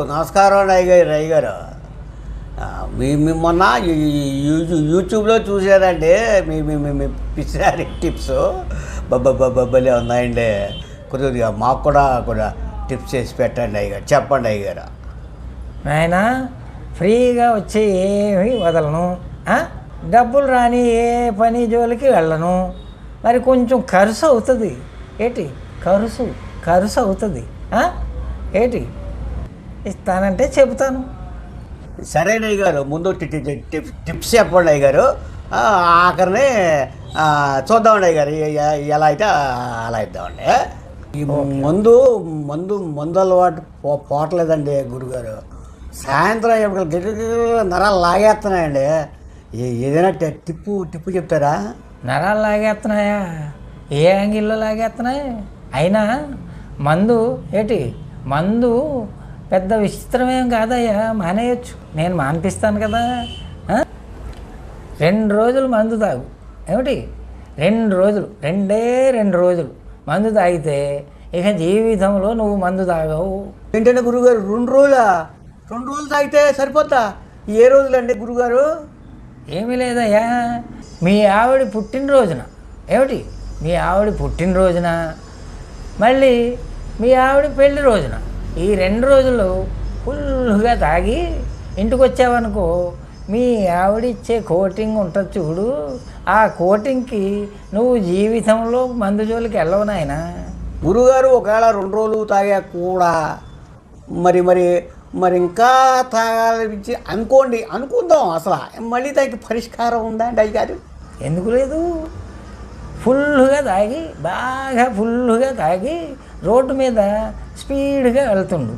నమస్కారం రాయ్ గారు రాయ్ గారు. మీ మొన్న యూ- యూట్యూబ్లో చూశానండి మీ మీ పిసినారి టిప్స్. బబ్బలే ఉన్నాయండి. కొద్దిగా మాకు కూడా కూడా టిప్స్ చేసి పెట్టండి అయ్యగారు. చెప్పండి అయ్యగారు. నాయన ఫ్రీగా వచ్చి ఏమీ వదలను. డబ్బులు రాని ఏ పని జోలికి వెళ్ళను. మరి కొంచెం ఖర్చు అవుతుంది. ఏంటి? ఖర్చు ఖర్చు అవుతుంది. ఏటి ఏంటి? ఇస్తానంటే చెబుతాను. సరేన అయ్యగారు ముందు టిప్స్ చెప్పండి అయ్యగారు ఆ, ఆఖరిని చూద్దామండి అయ్యగారు ఎ- ఎ- ఎలా అయితే అలా ఇద్దామండి. ఈ మందు మందు మందు అలవాటు పో పోవట్లేదండి గురుగారు. సాయంత్రం ఎప్పుడు నరాలు లాగేస్తున్నాయండి. ఏదైనా టిప్పు టిప్పు చెప్తారా? నరాలు లాగేస్తున్నాయా? ఏ యాంగిల్లో లాగేస్తున్నాయి? అయినా మందు ఏంటి? మందు పెద్ద విచిత్రమేం కాదయ్యా మానేయచ్చు. నేను మానిపిస్తాను కదా? రెండు రోజులు మందు తాగు. ఏమిటి? రెండు రోజులు. రెండే రెండు రోజులు మందు తాగితే ఇక జీవితంలో నువ్వు మందు తాగవు. ఏంటంటే గురుగారు రెండు రోజులా? రెండు రోజులు తాగితే సరిపోతా ఏ రోజులండి గురుగారు? ఏమీ లేదయ్యా. మీ ఆవిడ పుట్టినరోజున. ఏమిటి? మీ ఆవిడ పుట్టినరోజున. మళ్ళీ మీ ఆవిడ పెళ్ళి రోజున. ఈ రెండు రోజులు ఫుల్గా తాగి ఇంటికి వచ్చావనుకో మీ ఆవిడ ఇచ్చే కోటింగ్ ఉంటుంది చూడు. ఆ కోటింగ్కి నువ్వు జీవితంలో మందు జోలికి వెళ్ళవు నాయనా. గురుగారు ఒకవేళ రెండు రోజులు తాగా కూడా మరి మరి మరి ఇంకా తాగాలనిపించి అనుకోండి అనుకుందాం అసలు. మళ్ళీ దానికి పరిష్కారం ఉందా అండి అయ్యగారు ఎందుకు లేదు? ఫుల్గా తాగి బాగా ఫుల్గా తాగి రోడ్డు మీద స్పీడ్గా వెళ్తుండు.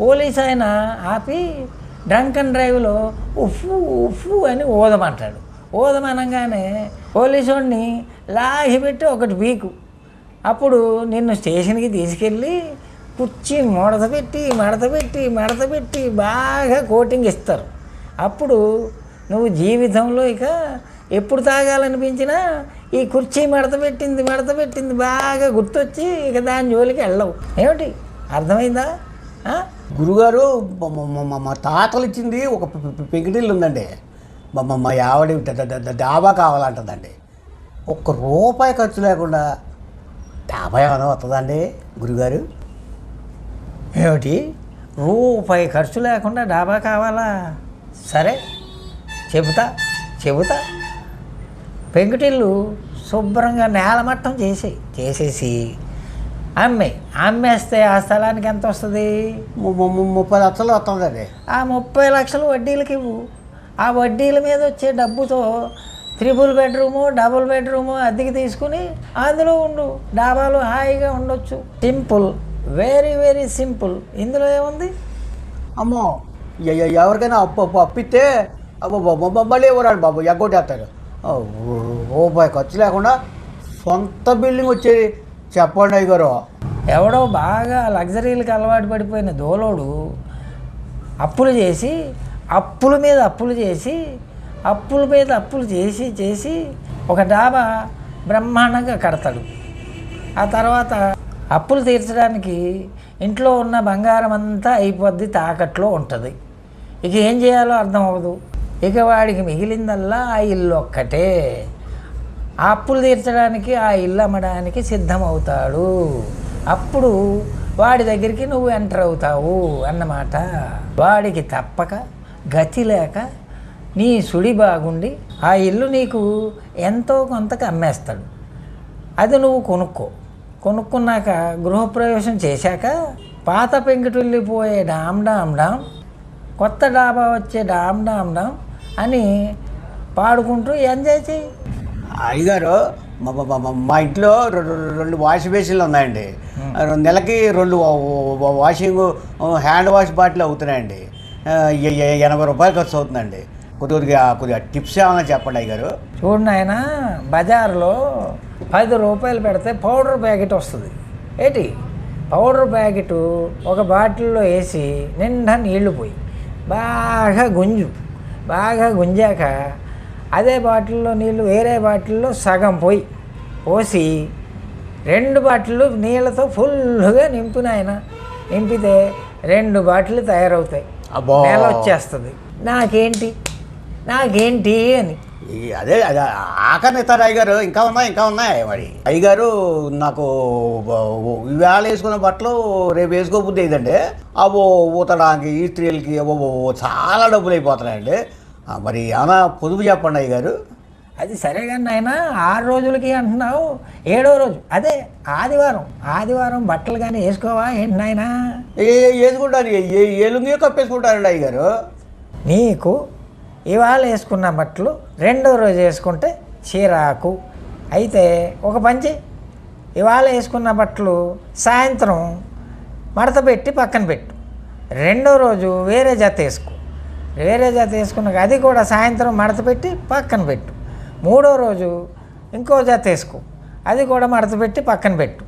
పోలీస్ ఆయన ఆపి డ్రంక్ అండ్ డ్రైవ్లో ఉఫ్ఫు ఉఫ్ఫు అని ఊదమంటాడు ఊదమనగానే పోలీసు వాడిని లాగిపెట్టి ఒకటి బీకు అప్పుడు నిన్ను స్టేషన్కి తీసుకెళ్ళి కుర్చీ మడత పెట్టి మడత పెట్టి మడత పెట్టి బాగా కోటింగ్ ఇస్తారు. అప్పుడు నువ్వు జీవితంలో ఇక ఎప్పుడు తాగాలనిపించినా ఈ కుర్చీ మడత పెట్టింది మడత పెట్టింది బాగా గుర్తొచ్చి ఇక దాని జోలికి వెళ్ళవు. ఏమిటి? అర్థమైందా? గురుగారు మా- తాతలు ఇచ్చింది ఒక పెంకిటిల్లు ఉందండి. మా ఆవిడ డాబా కావాలంటుందండి. ఒక్క రూపాయి ఖర్చు లేకుండా డాబా ఏమైనా వస్తుందండి గురుగారు? ఏమిటి? రూపాయి ఖర్చు లేకుండా డాబా కావాలా? సరే చెబుతా చెబుతా. పెంకుటిల్లు శుభ్రంగా నేలమట్టం చేసి చేసేసి అమ్మే అమ్మేస్తే ఆ స్థలానికి ఎంత వస్తుంది? ముప్పై లక్షలు వస్తుందండి ఆ ముప్పై లక్షలు వడ్డీలకి ఇవ్వు. ఆ వడ్డీల మీద వచ్చే డబ్బుతో త్రిబుల్ బెడ్రూము డబుల్ బెడ్రూము అద్దెకి తీసుకుని అందులో ఉండు. డాబాలు హాయిగా ఉండొచ్చు. Simple very very simple. ఇందులో ఏముంది? అమ్మో ఎవరికైనా అప్పు అప్పు అప్పిస్తే మళ్ళీ ఇవ్వరాడు బాబు ఎగ్గొట్టేస్తాడు ఆ, రూపాయి ఖర్చు లేకుండా సొంత బిల్డింగ్ వచ్చేది. చెప్పండి అయ్యగారు. ఎవడో బాగా లగ్జరీలకు అలవాటు పడిపోయిన దోలోడు అప్పులు చేసి అప్పుల మీద అప్పులు చేసి అప్పుల మీద అప్పులు చేసి చేసి ఒక డాబా బ్రహ్మాండంగా కడతాడు. ఆ తర్వాత అప్పులు తీర్చడానికి ఇంట్లో ఉన్న బంగారం అంతా అయిపోద్ది తాకట్లో ఉంటుంది. ఇక ఏం చేయాలో అర్థం అవ్వదు. ఇక వాడికి మిగిలిందల్లా ఆ ఇల్లు ఒక్కటే. ఆ అప్పులు తీర్చడానికి ఆ ఇల్లు అమ్మడానికి సిద్ధమవుతాడు. అప్పుడు వాడి దగ్గరికి నువ్వు ఎంటర్ అవుతావు అన్నమాట. వాడికి తప్పక గతి లేక నీ సుడి బాగుండి ఆ ఇల్లు నీకు ఎంతో కొంతకు అమ్మేస్తాడు. అది నువ్వు కొనుక్కో. కొనుక్కున్నాక గృహప్రవేశం చేశాక పాత పెంకుటిల్లిపోయే డామ్ డామ్ డామ్ కొత్త డాబా వచ్చే డామ్ డామ్ డామ్ అని పాడుకుంటూ ఎంజాయ్ చేయి. అయ్యగారు మా ఇంట్లో రెండు వాష్ బేసిన్లు ఉన్నాయండి. రెండు నెలకి రెండు వాషింగ్ హ్యాండ్ వాష్ బాటిల్ అవుతున్నాయండి. ఎనభై రూపాయలు ఖర్చు అవుతుందండి. కొద్దిగా కొద్దిగా టిప్స్ ఏమైనా చెప్పండి అయ్యగారు? చూడు నాయన బజార్లో పది రూపాయలు పెడితే పౌడర్ ప్యాకెట్ వస్తుంది. ఏంటి? పౌడర్ ప్యాకెట్ ఒక బాటిల్లో వేసి నిండా నీళ్ళు పోయి బాగా గుంజు. బాగా గుంజాక అదే బాటిల్లో నీళ్ళు వేరే బాటిల్లో సగం పోయి పోసి రెండు బాటిళ్ళు నీళ్ళతో ఫుల్గా నింపు నాయన నింపితే రెండు బాటిల్ తయారవుతాయి. నెల వచ్చేస్తుంది. నాకేంటి? నాకేంటి అని. అదే అదే ఆఖరిని ఇస్తారు అయ్యగారు? ఇంకా ఉన్నాయి ఇంకా ఉన్నాయి మరి. అయ్యగారు నాకు ఇవాళ వేసుకున్న బట్టలు రేపు వేసుకోబుద్ది ఏంటంటే అవో ఊతడానికి ఈ స్త్రీలకి అవో చాలా డబ్బులు అయిపోతున్నాయండి. మరి ఏమైనా పొదుపు చెప్పండి అయ్యగారు. అది సరే కానీ నాయన ఆరు రోజులకి అంటున్నావు ఏడో రోజు. అదే ఆదివారం. ఆదివారం బట్టలు కానీ వేసుకోవా ఏంటి నాయనా? వేసుకుంటాను. ఏ ఏ లుంగి కప్పేసుకుంటారండి అయ్యగారు. నీకు ఇవాళ వేసుకున్న బట్టలు రెండో రోజు వేసుకుంటే చీరాకు. అయితే ఒక పంచి ఇవాళ వేసుకున్న బట్టలు సాయంత్రం మడత పెట్టి పక్కన పెట్టు. రెండో రోజు వేరే జత వేసుకో. వేరే జత వేసుకున్నాక అది కూడా సాయంత్రం మడత పెట్టి పక్కన పెట్టు. మూడో రోజు ఇంకో జత వేసుకో. అది కూడా మడత పెట్టి పక్కన పెట్టు.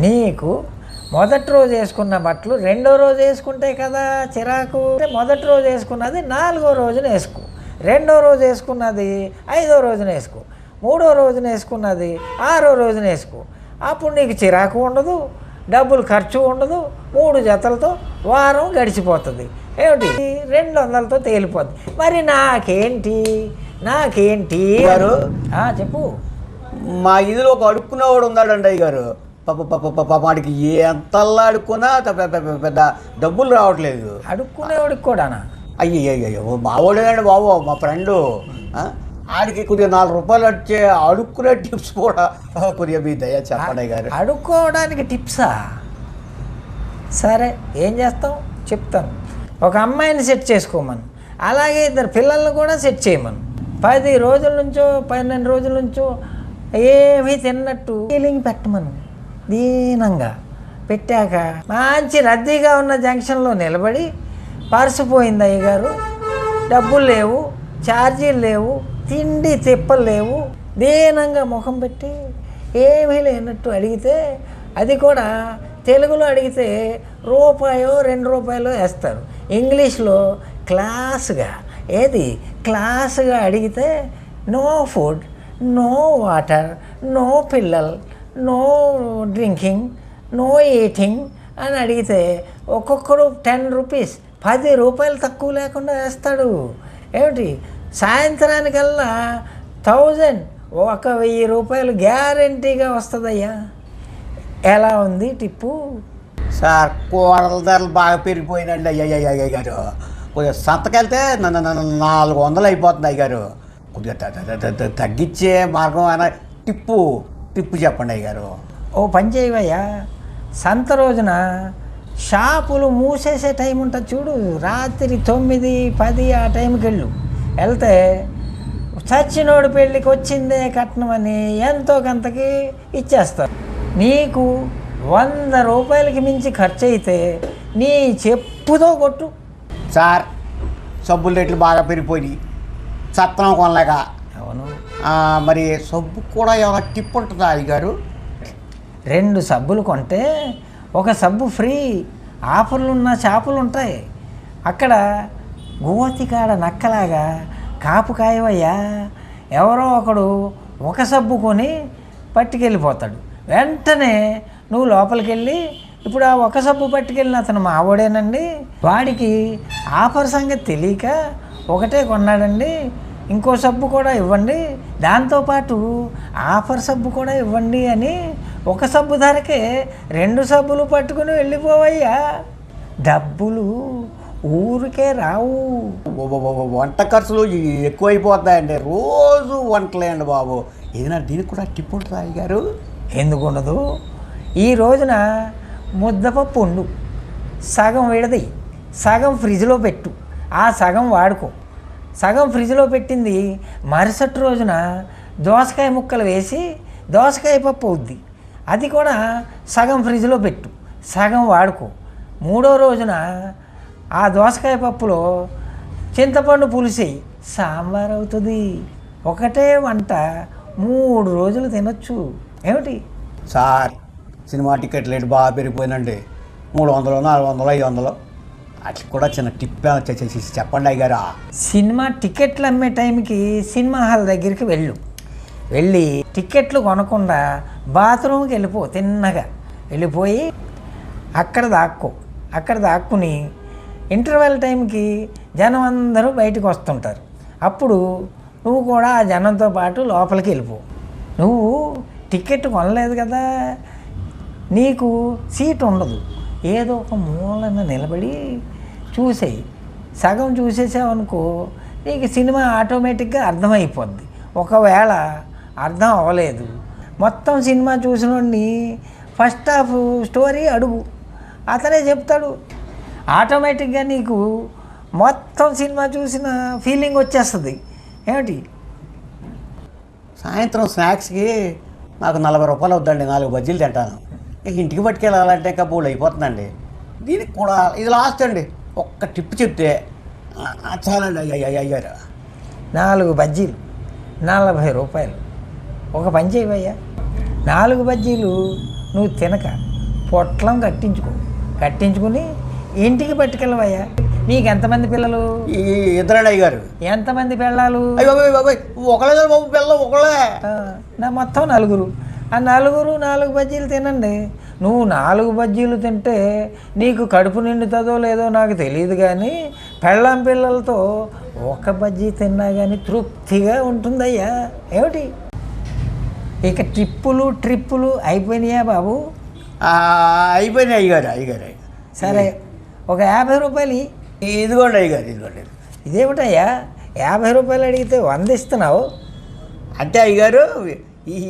నీకు మొదటి రోజు వేసుకున్న బట్టలు రెండో రోజు వేసుకుంటే కదా చిరాకు. మొదటి రోజు వేసుకున్నది నాలుగో రోజున వేసుకో. రెండో రోజు వేసుకున్నది ఐదో రోజున వేసుకో. మూడో రోజున వేసుకున్నది ఆరో రోజున వేసుకో. అప్పుడు నీకు చిరాకు ఉండదు డబ్బులు ఖర్చు ఉండదు మూడు జతలతో వారం గడిచిపోతుంది. ఏమిటి? రెండు వందలతో తేలిపోద్ది. మరి నాకేంటి? నాకేంటి? గారు? చెప్పు. మా ఇదిలో ఒక అడుక్కునేవాడు ఉన్నాడండి అయ్యగారు. పాప పాప పాప వాడికి ఎంతల్లా అడుక్కున్నా పెద్ద డబ్బులు రావట్లేదు. అడుక్కునేవాడికి కూడానా? అయ్యో అయ్యో మావాడేనండి బాబు మా ఫ్రెండు? ఆడికి కొద్దిగా నాలుగు రూపాయలు వచ్చే అడుక్కునే టిప్స్ కూడా కొద్దిగా మీ దయ చెప్పండి గారు అడుక్కోవడానికి టిప్సా? సరే ఏం చేస్తాం చెప్తాను. ఒక అమ్మాయిని సెట్ చేసుకోమను. అలాగే ఇద్దరు పిల్లల్ని కూడా సెట్ చేయమను. పది రోజుల నుంచో పన్నెండు రోజుల నుంచో ఏమీ తిన్నట్టు ఫీలింగ్ పెట్టమను. దీనంగా పెట్టాక మంచి రద్దీగా ఉన్న జంక్షన్లో నిలబడి పర్సు పోయింది అయ్యగారు. డబ్బులు లేవు ఛార్జీలు లేవు తిండి తిప్పలు లేవు. దీనంగా ముఖం పెట్టి ఏమీ లేనట్టు అడిగితే అది కూడా తెలుగులో అడిగితే రూపాయో రెండు రూపాయలు వేస్తారు. ఇంగ్లీష్లో క్లాస్గా. ఏది? క్లాస్గా అడిగితే no food no water no పిల్లల్ నో డ్రింకింగ్ నో ఈటింగ్ అని అడిగితే ఒక్కొక్కడు టెన్ రూపీస్ పది రూపాయలు తక్కువ లేకుండా వేస్తాడు. ఏమిటి? సాయంత్రానికల్లా థౌజండ్ ఒక వెయ్యి రూపాయలు గ్యారంటీగా వస్తుందయ్యా. ఎలా ఉంది టిప్పు? సార్ కూరల ధరలు బాగా పెరిగిపోయినండి అయ్యా గారు కొద్దిగా సంతకెళ్తే నన్ను నన్ను నాలుగు వందలు అయిపోతుంది అయ్యారు కొద్దిగా తగ్గించే మార్గం అయినా టిప్పు టిప్పు చెప్పండి అయ్యారు ఓ పని చేయవయ్యా సంత రోజున షాపులు మూసేసే టైం ఉంటుంది చూడు రాత్రి తొమ్మిది పది ఆ టైంకి వెళ్ళు వెళ్తే చచ్చినోడు పెళ్ళికి వచ్చిందే కట్నం అని ఎంతో కొంతకి ఇచ్చేస్తారు నీకు వంద రూపాయలకి మించి ఖర్చు అయితే నీ చెప్పుతో కొట్టు. సార్ సబ్బుల రేట్లు బాగా పెరిగిపోయినాయి. సత్రం కొనలేక. అవును. మరి సబ్బు కూడా ఏమైనా టిప్ ఉంటుందా అయ్యగారు రెండు సబ్బులు కొంటే ఒక సబ్బు ఫ్రీ. ఆఫర్లు ఉన్న షాపులు ఉంటాయి అక్కడ గోతికాడ నక్కలాగా కాపు కాయవయ్యా ఎవరో ఒకడు ఒక సబ్బు కొని పట్టుకెళ్ళిపోతాడు. వెంటనే నువ్వు లోపలికి వెళ్ళి ఇప్పుడు ఆ ఒక సబ్బు పట్టుకెళ్ళిన అతను మావోడేనండి. వాడికి ఆఫర్ సంగతి తెలియక ఒకటే కొన్నాడండి. ఇంకో సబ్బు కూడా ఇవ్వండి. దాంతోపాటు ఆఫర్ సబ్బు కూడా ఇవ్వండి అని ఒక సబ్బు ధరకే రెండు సబ్బులు పట్టుకుని వెళ్ళిపోవయ్యా. డబ్బులు ఊరికే రావు. వంట ఖర్చులు ఎక్కువైపోతున్నాయండి రోజు వంటలే అండి బాబు. ఏదైనా దీనికి కూడా టిప్ ఉంటుందా అయ్యగారు ఎందుకు ఉండదు? ఈ రోజున ముద్దపప్పు ఉండు. సగం విడది సగం ఫ్రిడ్జ్లో పెట్టు. ఆ సగం వాడుకో. సగం ఫ్రిడ్జ్లో పెట్టింది మరుసటి రోజున దోసకాయ ముక్కలు వేసి దోసకాయ పప్పు అవుద్ది. అది కూడా సగం ఫ్రిడ్జ్లో పెట్టు. సగం వాడుకో. మూడో రోజున ఆ దోసకాయ పప్పులో చింతపండు పులిసేయి సాంబార్ అవుతుంది. ఒకటే వంట. మూడు రోజులు తినొచ్చు. ఏమిటి? సార్ సినిమా టికెట్ రేటు బాగా పెరిగిపోయిందండి. మూడు వందలు నాలుగు వందలు ఐదు వందలు. అట్లా కూడా చిన్న టిప్ చెప్పండి అయ్యారా సినిమా టికెట్లు అమ్మే టైంకి సినిమా హాల్ దగ్గరికి వెళ్ళు. వెళ్ళి టికెట్లు కొనకుండా బాత్రూమ్కి వెళ్ళిపో తిన్నగా. వెళ్ళిపోయి అక్కడ దాక్కో. అక్కడ దాక్కుని ఇంటర్వెల్ టైంకి జనం అందరూ బయటకు వస్తుంటారు. అప్పుడు నువ్వు కూడా ఆ జనంతో పాటు లోపలికి వెళ్ళిపో. నువ్వు టికెట్ కొనలేదు కదా. నీకు సీట్ ఉండదు. ఏదో ఒక మూలన నిలబడి చూసేయి. సగం చూసేసావనుకో నీకు సినిమా ఆటోమేటిక్గా అర్థమైపోద్ది. ఒకవేళ అర్థం అవ్వలేదు. మొత్తం సినిమా చూసినోడిని ఫస్ట్ హాఫ్ స్టోరీ అడుగు. అతనే చెప్తాడు. ఆటోమేటిక్గా నీకు మొత్తం సినిమా చూసిన ఫీలింగ్ వచ్చేస్తుంది. ఏమిటి? సాయంత్రం స్నాక్స్కి నాకు నలభై రూపాయలు అవుద్దండి నాలుగు బజ్జీలు తింటాను. ఇంటికి పట్టుకెళ్ళాలంటే ఇంకా బోల్ అయిపోతుందండి. దీనికి కూడా ఇది లాస్ట్ అండి. ఒక్క టిప్ చెప్తే చాలండి అయ్య అయ్యారు నాలుగు బజ్జీలు నలభై రూపాయలు ఒక పని చేయవయ్యా నాలుగు బజ్జీలు నువ్వు తినక పొట్లం కట్టించుకో కట్టించుకుని ఇంటికి పట్టుకెళ్ళవయ్యా నీకు ఎంతమంది పిల్లలు ఈ ఇద్దరండి అయ్యారు ఎంతమంది పిల్లలు ఒకళ్ళే కదా బాబు ఒకళ్ళే నా మొత్తం నలుగురు ఆ నలుగురు నాలుగు బజ్జీలు తినండి. నువ్వు నాలుగు బజ్జీలు తింటే నీకు కడుపు నిండుతుందో లేదో నాకు తెలియదు కానీ పెళ్ళాం పిల్లలతో ఒక బజ్జీ తిన్నా కానీ తృప్తిగా ఉంటుందయ్యా. ఏమిటి? ఇక ట్రిప్పులు ట్రిప్పులు అయిపోయినాయా బాబు? అయిపోయినాయి అయ్యారు అయ్యారు సరే ఒక యాభై రూపాయలు. ఇదిగోండి అయ్యారు ఇదిగోండి. ఇదేమిటయ్యా? యాభై రూపాయలు అడిగితే వంద ఇస్తున్నావు? అంటే అయ్యారు ఈ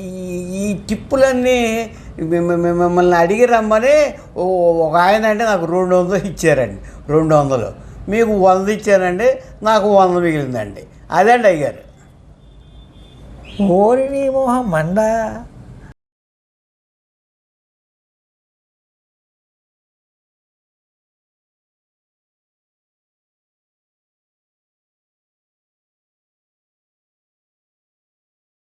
ఈ టిప్పులన్నీ మిమ్మల్ని అడిగి రమ్మని ఓ- ఒక ఆయన అంటే నాకు రెండు వందలు ఇచ్చారండి. రెండు వందలు. మీకు వంద ఇచ్చానండి నాకు వంద మిగిలిందండి. అదండి అయ్యారు ఓరి నీ మోహం మండా.